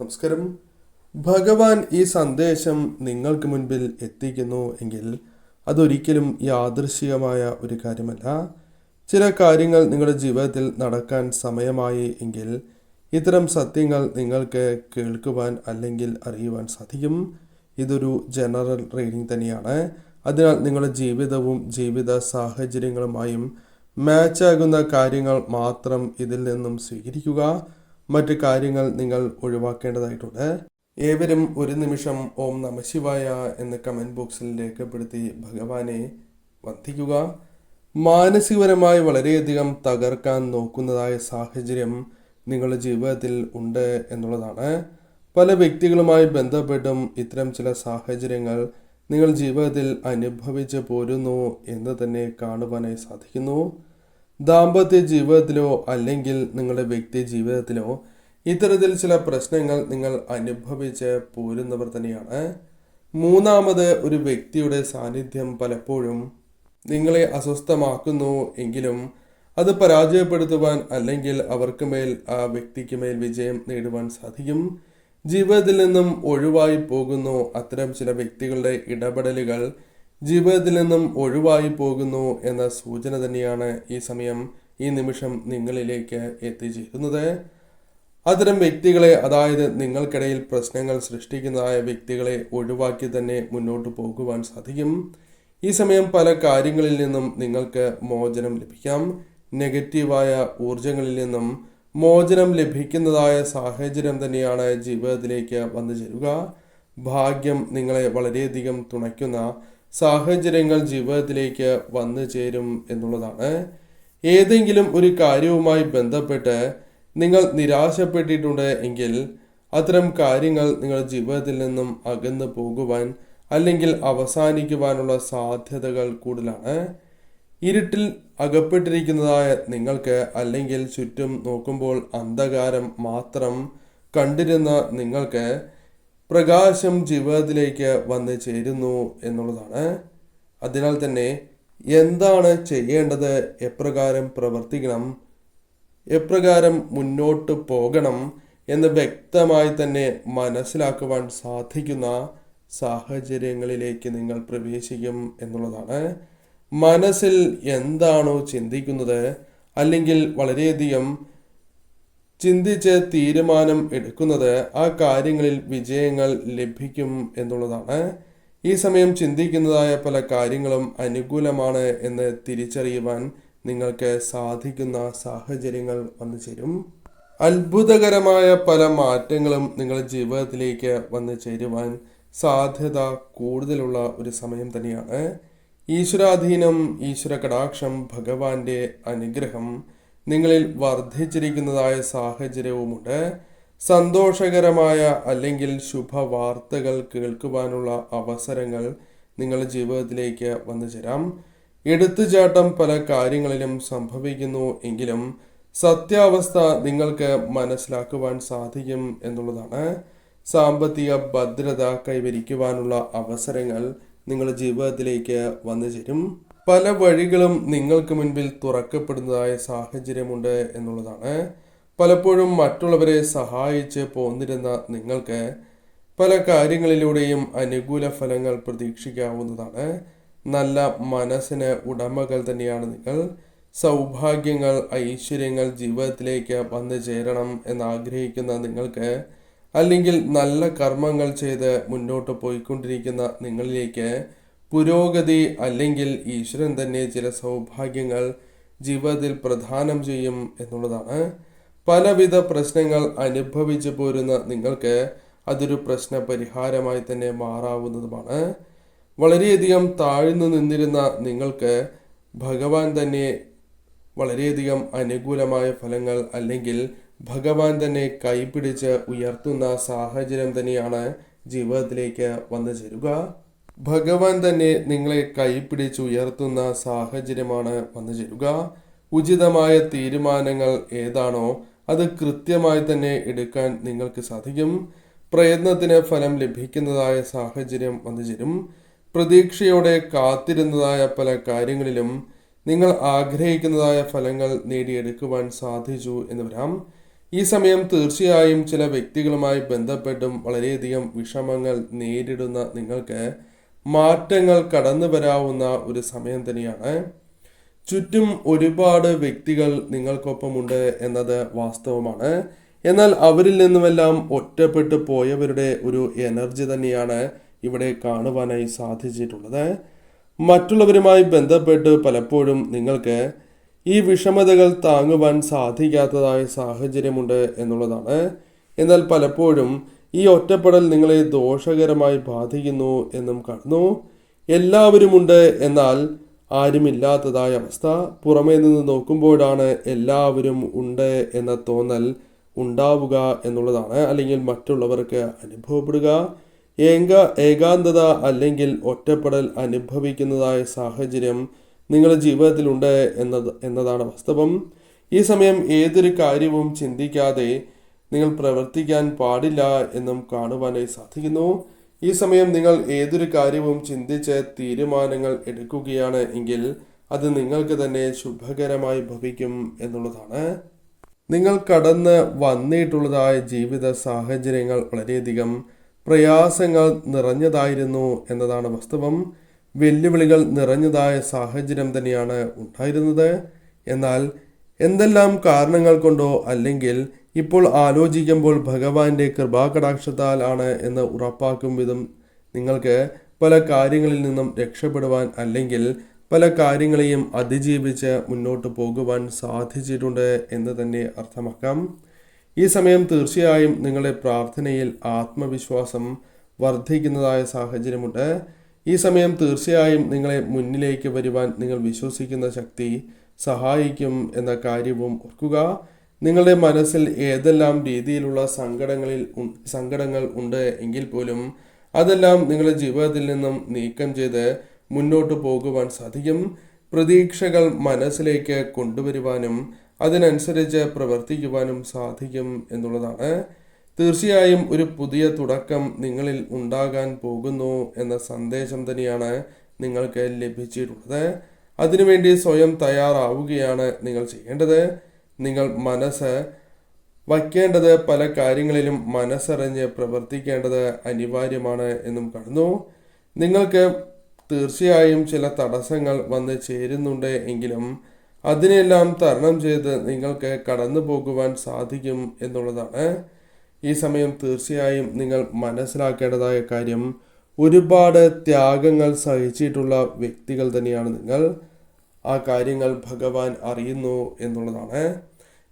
നമസ്കാരം. ഭഗവാൻ ഈ സന്ദേശം നിങ്ങൾക്ക് മുൻപിൽ എത്തിക്കുന്നു എങ്കിൽ അതൊരിക്കലും യാദൃശികമായ ഒരു കാര്യമല്ല. ചില കാര്യങ്ങൾ നിങ്ങളുടെ ജീവിതത്തിൽ നടക്കാൻ സമയമായി എങ്കിൽ ഇത്തരം സത്യങ്ങൾ നിങ്ങൾക്ക് കേൾക്കുവാൻ അല്ലെങ്കിൽ അറിയുവാൻ സാധിക്കും. ഇതൊരു ജനറൽ റീഡിംഗ് തന്നെയാണ്. അതിനാൽ നിങ്ങളുടെ ജീവിതവും ജീവിത സാഹചര്യങ്ങളുമായും മാച്ചാകുന്ന കാര്യങ്ങൾ മാത്രം ഇതിൽ നിന്നും സ്വീകരിക്കുക. മറ്റു കാര്യങ്ങൾ നിങ്ങൾ ഒഴിവാക്കേണ്ടതായിട്ടുണ്ട്. ഏവരും ഒരു നിമിഷം ഓം നമശിവായ എന്ന് കമന്റ് ബോക്സിൽ രേഖപ്പെടുത്തി ഭഗവാനെ വന്ദിക്കുക. മാനസികപരമായി വളരെയധികം തകർക്കാൻ നോക്കുന്നതായ സാഹചര്യം നിങ്ങളുടെ ജീവിതത്തിൽ ഉണ്ട് എന്നുള്ളതാണ്. പല വ്യക്തികളുമായി ബന്ധപ്പെട്ടും ഇത്തരം ചില സാഹചര്യങ്ങൾ നിങ്ങൾ ജീവിതത്തിൽ അനുഭവിച്ചു പോരുന്നു എന്ന് തന്നെ കാണുവാനായി സാധിക്കുന്നു. ദാമ്പത്യ ജീവിതത്തിലോ അല്ലെങ്കിൽ നിങ്ങളുടെ വ്യക്തി ജീവിതത്തിലോ ഇത്തരത്തിൽ ചില പ്രശ്നങ്ങൾ നിങ്ങൾ അനുഭവിച്ച് പോരുന്നവർ തന്നെയാണ്. മൂന്നാമത് ഒരു വ്യക്തിയുടെ സാന്നിധ്യം പലപ്പോഴും നിങ്ങളെ അസ്വസ്ഥമാക്കുന്നു എങ്കിലും അത് പരാജയപ്പെടുത്തുവാൻ അല്ലെങ്കിൽ അവർക്ക് മേൽ ആ വ്യക്തിക്ക് മേൽ വിജയം നേടുവാൻ സാധിക്കും. ജീവിതത്തിൽ നിന്നും ഒഴിവായി പോകുന്നു. അത്തരം ചില വ്യക്തികളുടെ ഇടപെടലുകൾ ജീവിതത്തിൽ നിന്നും ഒഴിവായി പോകുന്നു എന്ന സൂചന തന്നെയാണ് ഈ സമയം ഈ നിമിഷം നിങ്ങളിലേക്ക് എത്തിച്ചേരുന്നത്. അത്തരം വ്യക്തികളെ അതായത് നിങ്ങൾക്കിടയിൽ പ്രശ്നങ്ങൾ സൃഷ്ടിക്കുന്നതായ വ്യക്തികളെ ഒഴിവാക്കി തന്നെ മുന്നോട്ട് പോകുവാൻ സാധിക്കും. ഈ സമയം പല കാര്യങ്ങളിൽ നിന്നും നിങ്ങൾക്ക് മോചനം ലഭിക്കാം. നെഗറ്റീവായ ഊർജങ്ങളിൽ നിന്നും മോചനം ലഭിക്കുന്നതായ സാഹചര്യം തന്നെയാണ് ജീവിതത്തിലേക്ക് വന്നു ചേരുക. ഭാഗ്യം നിങ്ങളെ വളരെയധികം തുണയ്ക്കുന്ന സാഹചര്യങ്ങൾ ജീവിതത്തിലേക്ക് വന്നു ചേരും എന്നുള്ളതാണ്. ഏതെങ്കിലും ഒരു കാര്യവുമായി ബന്ധപ്പെട്ട് നിങ്ങൾ നിരാശപ്പെട്ടിട്ടുണ്ട് എങ്കിൽ അത്തരം കാര്യങ്ങൾ നിങ്ങളുടെ ജീവിതത്തിൽ നിന്നും അകന്നു പോകുവാൻ അല്ലെങ്കിൽ അവസാനിക്കുവാനുള്ള സാധ്യതകൾ കൂടുതലാണ്. ഇരുട്ടിൽ അകപ്പെട്ടിരിക്കുന്നതായ നിങ്ങൾക്ക് അല്ലെങ്കിൽ ചുറ്റും നോക്കുമ്പോൾ അന്ധകാരം മാത്രം കണ്ടിരുന്ന നിങ്ങൾക്ക് പ്രകാശം ജീവിതത്തിലേക്ക് വന്ന് ചേരുന്നു എന്നുള്ളതാണ്. അതിനാൽ തന്നെ എന്താണ് ചെയ്യേണ്ടത്? എപ്രകാരം പ്രവർത്തിക്കണം? എപ്രകാരം മുന്നോട്ട് പോകണം? എന്ന് വ്യക്തമായി തന്നെ മനസ്സിലാക്കുവാൻ സാധിക്കുന്ന സാഹചര്യങ്ങളിലേക്ക് നിങ്ങൾ പ്രവേശിക്കും എന്നുള്ളതാണ്. മനസ്സിൽ എന്താണോ ചിന്തിക്കുന്നത് അല്ലെങ്കിൽ വളരെയധികം ചിന്തിച്ച് തീരുമാനം എടുക്കുന്നത് ആ കാര്യങ്ങളിൽ വിജയങ്ങൾ ലഭിക്കും എന്നുള്ളതാണ്. ഈ സമയം ചിന്തിക്കുന്നതായ പല കാര്യങ്ങളും അനുകൂലമാണ് എന്ന് തിരിച്ചറിയുവാൻ നിങ്ങൾക്ക് സാധിക്കുന്ന സാഹചര്യങ്ങൾ വന്നു ചേരും. അത്ഭുതകരമായ പല മാറ്റങ്ങളും നിങ്ങളുടെ ജീവിതത്തിലേക്ക് വന്നു ചേരുവാൻ സാധ്യത കൂടുതലുള്ള ഒരു സമയം തന്നെയാണ്. ഈശ്വരാധീനം ഈശ്വര കടാക്ഷം ഭഗവാന്റെ അനുഗ്രഹം നിങ്ങളിൽ വർദ്ധിച്ചിരിക്കുന്നതായ സാഹചര്യവുമുണ്ട്. സന്തോഷകരമായ അല്ലെങ്കിൽ ശുഭവാർത്തകൾ കേൾക്കുവാനുള്ള അവസരങ്ങൾ നിങ്ങളുടെ ജീവിതത്തിലേക്ക് വന്നു ചേരാം. എടുത്തുചാട്ടം പല കാര്യങ്ങളിലും സംഭവിക്കുന്നു എങ്കിലും സത്യാവസ്ഥ നിങ്ങൾക്ക് മനസ്സിലാക്കുവാൻ സാധിക്കും എന്നുള്ളതാണ്. സാമ്പത്തിക ഭദ്രത കൈവരിക്കുവാനുള്ള അവസരങ്ങൾ നിങ്ങളുടെ ജീവിതത്തിലേക്ക് വന്നു ചേരും. പല വഴികളും നിങ്ങൾക്ക് മുൻപിൽ തുറക്കപ്പെടുന്നതായ സാഹചര്യമുണ്ട് എന്നുള്ളതാണ്. പലപ്പോഴും മറ്റുള്ളവരെ സഹായിച്ച് പോന്നിരുന്ന നിങ്ങൾക്ക് പല കാര്യങ്ങളിലൂടെയും അനുകൂല ഫലങ്ങൾ പ്രതീക്ഷിക്കാവുന്നതാണ്. നല്ല മനസ്സിന് ഉടമകൾ തന്നെയാണ് നിങ്ങൾ. സൗഭാഗ്യങ്ങൾ ഐശ്വര്യങ്ങൾ ജീവിതത്തിലേക്ക് വന്നു ചേരണം എന്നാഗ്രഹിക്കുന്ന നിങ്ങൾക്ക് അല്ലെങ്കിൽ നല്ല കർമ്മങ്ങൾ ചെയ്ത് മുന്നോട്ട് പോയിക്കൊണ്ടിരിക്കുന്ന നിങ്ങളിലേക്ക് പുരോഗതി അല്ലെങ്കിൽ ഈശ്വരൻ തന്നെ ചില സൗഭാഗ്യങ്ങൾ ജീവിതത്തിൽ പ്രദാനം ചെയ്യും എന്നുള്ളതാണ്. പലവിധ പ്രശ്നങ്ങൾ അനുഭവിച്ചു പോരുന്ന നിങ്ങൾക്ക് അതൊരു പ്രശ്ന പരിഹാരമായി തന്നെ മാറാവുന്നതുമാണ്. വളരെയധികം താഴ്ന്നു നിന്നിരുന്ന നിങ്ങൾക്ക് ഭഗവാൻ തന്നെ വളരെയധികം അനുകൂലമായ ഫലങ്ങൾ അല്ലെങ്കിൽ ഭഗവാൻ തന്നെ കൈപിടിച്ച് ഉയർത്തുന്ന സാഹചര്യം തന്നെയാണ് ജീവിതത്തിലേക്ക് വന്നു ചേരുക. ഭഗവാൻ തന്നെ നിങ്ങളെ കൈപിടിച്ച് ഉയർത്തുന്ന സാഹചര്യമാണ് വന്നു ചേരുക. ഉചിതമായ തീരുമാനങ്ങൾ ഏതാണോ അത് കൃത്യമായി തന്നെ എടുക്കാൻ നിങ്ങൾക്ക് സാധിക്കും. പ്രയത്നത്തിന് ഫലം ലഭിക്കുന്നതായ സാഹചര്യം വന്നു ചേരും. പ്രതീക്ഷയോടെ കാത്തിരുന്നതായ പല കാര്യങ്ങളിലും നിങ്ങൾ ആഗ്രഹിക്കുന്നതായ ഫലങ്ങൾ നേടിയെടുക്കുവാൻ സാധിച്ചു എന്ന് വരാം. ഈ സമയം തീർച്ചയായും ചില വ്യക്തികളുമായി ബന്ധപ്പെട്ടും വളരെയധികം വിഷമങ്ങൾ നേരിടുന്ന നിങ്ങൾക്ക് മാറ്റങ്ങൾ കടന്നു വരാവുന്ന ഒരു സമയം തന്നെയാണ്. ചുറ്റും ഒരുപാട് വ്യക്തികൾ നിങ്ങൾക്കൊപ്പമുണ്ട് എന്നത് വാസ്തവമാണ്. എന്നാൽ അവരിൽ നിന്നുമെല്ലാം ഒറ്റപ്പെട്ടു പോയവരുടെ ഒരു എനർജി തന്നെയാണ് ഇവിടെ കാണുവാനായി സാധിച്ചിട്ടുള്ളത്. മറ്റുള്ളവരുമായി ബന്ധപ്പെട്ട് പലപ്പോഴും നിങ്ങൾക്ക് ഈ വിഷമതകൾ താങ്ങുവാൻ സാധിക്കാത്തതായ സാഹചര്യമുണ്ട് എന്നുള്ളതാണ്. എന്നാൽ പലപ്പോഴും ഈ ഒറ്റപ്പെടൽ നിങ്ങളെ ദോഷകരമായി ബാധിക്കുന്നു എന്നും കാണുന്നു എല്ലാവരുമുണ്ട് എന്നാൽ ആരുമില്ലാത്തതായ അവസ്ഥ. പുറമേ നിന്ന് നോക്കുമ്പോഴാണ് എല്ലാവരും ഉണ്ട് എന്ന തോന്നൽ ഉണ്ടാവുക എന്നുള്ളതാണ്. അല്ലെങ്കിൽ മറ്റുള്ളവർക്ക് അനുഭവപ്പെടുക. ഏക ഏകാന്തത അല്ലെങ്കിൽ ഒറ്റപ്പെടൽ അനുഭവിക്കുന്നതായ സാഹചര്യം നിങ്ങളുടെ ജീവിതത്തിലുണ്ട് എന്നത് എന്നതാണ് വാസ്തവം. ഈ സമയം ഏതൊരു കാര്യവും ചിന്തിക്കാതെ നിങ്ങൾ പ്രവർത്തിക്കാൻ പാടില്ല എന്നും കാണുവാനായി സാധിക്കുന്നു. ഈ സമയം നിങ്ങൾ ഏതൊരു കാര്യവും ചിന്തിച്ച് തീരുമാനങ്ങൾ എടുക്കുകയാണ് എങ്കിൽ അത് നിങ്ങൾക്ക് തന്നെ ശുഭകരമായി ഭവിക്കും എന്നുള്ളതാണ്. നിങ്ങൾ കടന്ന് വന്നിട്ടുള്ളതായ ജീവിത സാഹചര്യങ്ങൾ വളരെയധികം പ്രയാസങ്ങൾ നിറഞ്ഞതായിരുന്നു എന്നതാണ് വാസ്തവം. വെല്ലുവിളികൾ നിറഞ്ഞതായ സാഹചര്യം തന്നെയാണ് ഉണ്ടായിരുന്നത്. എന്നാൽ എന്തെല്ലാം കാരണങ്ങൾ കൊണ്ടോ അല്ലെങ്കിൽ ഇപ്പോൾ ആലോചിക്കുമ്പോൾ ഭഗവാന്റെ കൃപാകടാക്ഷത്താൽ ആണ് എന്ന് ഉറപ്പാക്കും വിധം നിങ്ങൾക്ക് പല കാര്യങ്ങളിൽ നിന്നും രക്ഷപ്പെടുവാൻ അല്ലെങ്കിൽ പല കാര്യങ്ങളെയും അതിജീവിച്ച് മുന്നോട്ട് പോകുവാൻ സാധിച്ചിട്ടുണ്ട് എന്ന് തന്നെ അർത്ഥമാക്കാം. ഈ സമയം തീർച്ചയായും നിങ്ങളുടെ പ്രാർത്ഥനയിൽ ആത്മവിശ്വാസം വർദ്ധിക്കുന്നതായ സാഹചര്യമുണ്ട്. ഈ സമയം തീർച്ചയായും നിങ്ങളെ മുന്നിലേക്ക് വരുവാൻ നിങ്ങൾ വിശ്വസിക്കുന്ന ശക്തി സഹായിക്കും എന്ന കാര്യവും ഓർക്കുക. നിങ്ങളുടെ മനസ്സിൽ ഏതെല്ലാം രീതിയിലുള്ള സങ്കടങ്ങളിൽ സങ്കടങ്ങൾ ഉണ്ട് എങ്കിൽ പോലും അതെല്ലാം നിങ്ങളുടെ ജീവിതത്തിൽ നിന്നും നീക്കം ചെയ്ത് മുന്നോട്ട് പോകുവാൻ സാധിക്കും. പ്രതീക്ഷകൾ മനസ്സിലേക്ക് കൊണ്ടുവരുവാനും അതിനനുസരിച്ച് പ്രവർത്തിക്കുവാനും സാധിക്കും എന്നുള്ളതാണ്. തീർച്ചയായും ഒരു പുതിയ തുടക്കം നിങ്ങളിൽ ഉണ്ടാകാൻ പോകുന്നു എന്ന സന്ദേശം തന്നെയാണ് നിങ്ങൾക്ക് ലഭിച്ചിട്ടുള്ളത്. അതിനുവേണ്ടി സ്വയം തയ്യാറാവുകയാണ് നിങ്ങൾ ചെയ്യേണ്ടത്. നിങ്ങൾ മനസ്സ് വയ്ക്കേണ്ടത് പല കാര്യങ്ങളിലും മനസ്സറിഞ്ഞ് പ്രവർത്തിക്കേണ്ടത് അനിവാര്യമാണ് എന്നും കടന്നു. നിങ്ങൾക്ക് തീർച്ചയായും ചില തടസ്സങ്ങൾ വന്ന് ചേരുന്നുണ്ട് എങ്കിലും അതിനെല്ലാം തരണം ചെയ്ത് നിങ്ങൾക്ക് കടന്നു പോകുവാൻ സാധിക്കും എന്നുള്ളതാണ്. ഈ സമയം തീർച്ചയായും നിങ്ങൾ മനസ്സിലാക്കേണ്ടതായ കാര്യം ഒരുപാട് ത്യാഗങ്ങൾ സഹിച്ചിട്ടുള്ള വ്യക്തികൾ തന്നെയാണ് നിങ്ങൾ. ആ കാര്യങ്ങൾ ഭഗവാൻ അറിയുന്നു എന്നുള്ളതാണ്.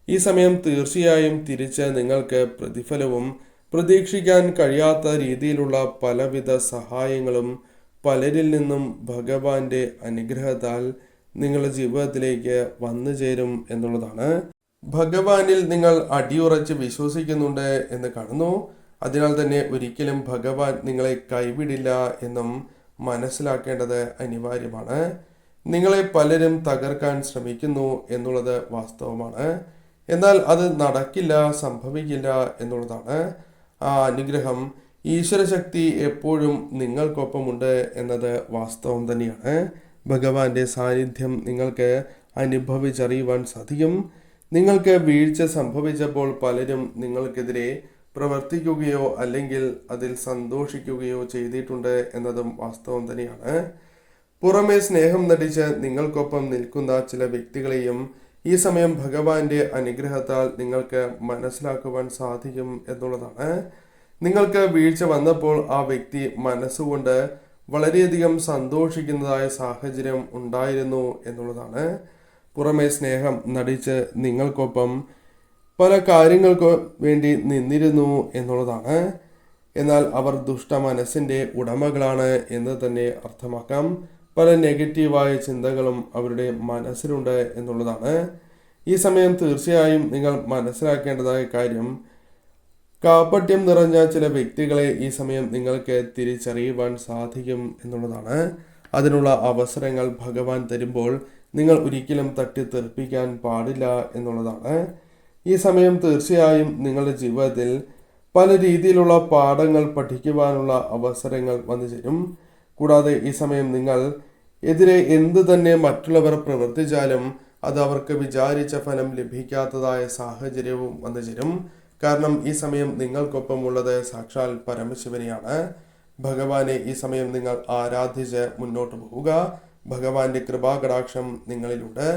ഈ സമയം തീർച്ചയായും തിരിച്ച് നിങ്ങൾക്ക് പ്രതിഫലവും പ്രതീക്ഷിക്കാൻ കഴിയാത്ത രീതിയിലുള്ള പലവിധ സഹായങ്ങളും പലരിൽ നിന്നും ഭഗവാന്റെ അനുഗ്രഹത്താൽ നിങ്ങളുടെ ജീവിതത്തിലേക്ക് വന്നു ചേരും എന്നുള്ളതാണ്. ഭഗവാനിൽ നിങ്ങൾ അടിയുറച്ച് വിശ്വസിക്കുന്നുണ്ട് എന്ന് കാണുന്നു. അതിനാൽ തന്നെ ഒരിക്കലും ഭഗവാൻ നിങ്ങളെ കൈവിടില്ല എന്നും മനസ്സിലാക്കേണ്ടത് അനിവാര്യമാണ്. നിങ്ങളെ പലരും തകർക്കാൻ ശ്രമിക്കുന്നു എന്നുള്ളത് വാസ്തവമാണ്. എന്നാൽ അത് നടക്കില്ല സംഭവിക്കില്ല എന്നുള്ളതാണ് ആ അനുഗ്രഹം. ഈശ്വരശക്തി എപ്പോഴും നിങ്ങൾക്കൊപ്പമുണ്ട് എന്നത് വാസ്തവം തന്നെയാണ്. ഭഗവാന്റെ സാന്നിധ്യം നിങ്ങൾക്ക് അനുഭവിച്ചറിയുവാൻ സാധിക്കും. നിങ്ങൾക്ക് വീഴ്ച സംഭവിച്ചപ്പോൾ പലരും നിങ്ങൾക്കെതിരെ പ്രവർത്തിക്കുകയോ അല്ലെങ്കിൽ അതിൽ സന്തോഷിക്കുകയോ ചെയ്തിട്ടുണ്ട് എന്നതും വാസ്തവം തന്നെയാണ്. പുറമെ സ്നേഹം നടിച്ച് നിങ്ങൾക്കൊപ്പം നിൽക്കുന്ന ചില വ്യക്തികളെയും ഈ സമയം ഭഗവാന്റെ അനുഗ്രഹത്താൽ നിങ്ങൾക്ക് മനസ്സിലാക്കുവാൻ സാധിക്കും എന്നുള്ളതാണ്. നിങ്ങൾക്ക് വീഴ്ച വന്നപ്പോൾ ആ വ്യക്തി മനസ്സുകൊണ്ട് വളരെയധികം സന്തോഷിക്കുന്നതായ സാഹചര്യം ഉണ്ടായിരുന്നു എന്നുള്ളതാണ്. പുറമെ സ്നേഹം നടിച്ച് നിങ്ങൾക്കൊപ്പം പല കാര്യങ്ങൾക്ക് വേണ്ടി നിന്നിരുന്നു എന്നുള്ളതാണ്. എന്നാൽ അവർ ദുഷ്ട മനസ്സിന്റെ ഉടമകളാണ് എന്ന് തന്നെ അർത്ഥമാക്കാം. പല നെഗറ്റീവായ ചിന്തകളും അവരുടെ മനസ്സിലുണ്ട് എന്നുള്ളതാണ്. ഈ സമയം തീർച്ചയായും നിങ്ങൾ മനസ്സിലാക്കേണ്ടതായ കാര്യം കാപ്പട്യം നിറഞ്ഞ ചില വ്യക്തികളെ ഈ സമയം നിങ്ങൾക്ക് തിരിച്ചറിയുവാൻ സാധിക്കും എന്നുള്ളതാണ്. അതിനുള്ള അവസരങ്ങൾ ഭഗവാൻ തരുമ്പോൾ നിങ്ങൾ ഒരിക്കലും തട്ടിത്തെറിപ്പിക്കാൻ പാടില്ല എന്നുള്ളതാണ്. ഈ സമയം തീർച്ചയായും നിങ്ങളുടെ ജീവിതത്തിൽ പല രീതിയിലുള്ള പാഠങ്ങൾ പഠിക്കുവാനുള്ള അവസരങ്ങൾ വന്നു ചേരും. കൂടാതെ ഈ സമയം നിങ്ങൾ എതിരെ എന്ത് തന്നെ മറ്റുള്ളവർ പ്രവർത്തിച്ചാലും അത് അവർക്ക് വിചാരിച്ച ഫലം ലഭിക്കാത്തതായ സാഹചര്യവും വന്നു ചേരും കാരണം ഈ സമയം നിങ്ങൾക്കൊപ്പമുള്ളത് സാക്ഷാൽ പരമശിവനെയാണ്. ഭഗവാനെ ഈ സമയം നിങ്ങൾ ആരാധിച്ച് മുന്നോട്ട് പോവുക. ഭഗവാന്റെ കൃപാകടാക്ഷം നിങ്ങളിലുണ്ട്.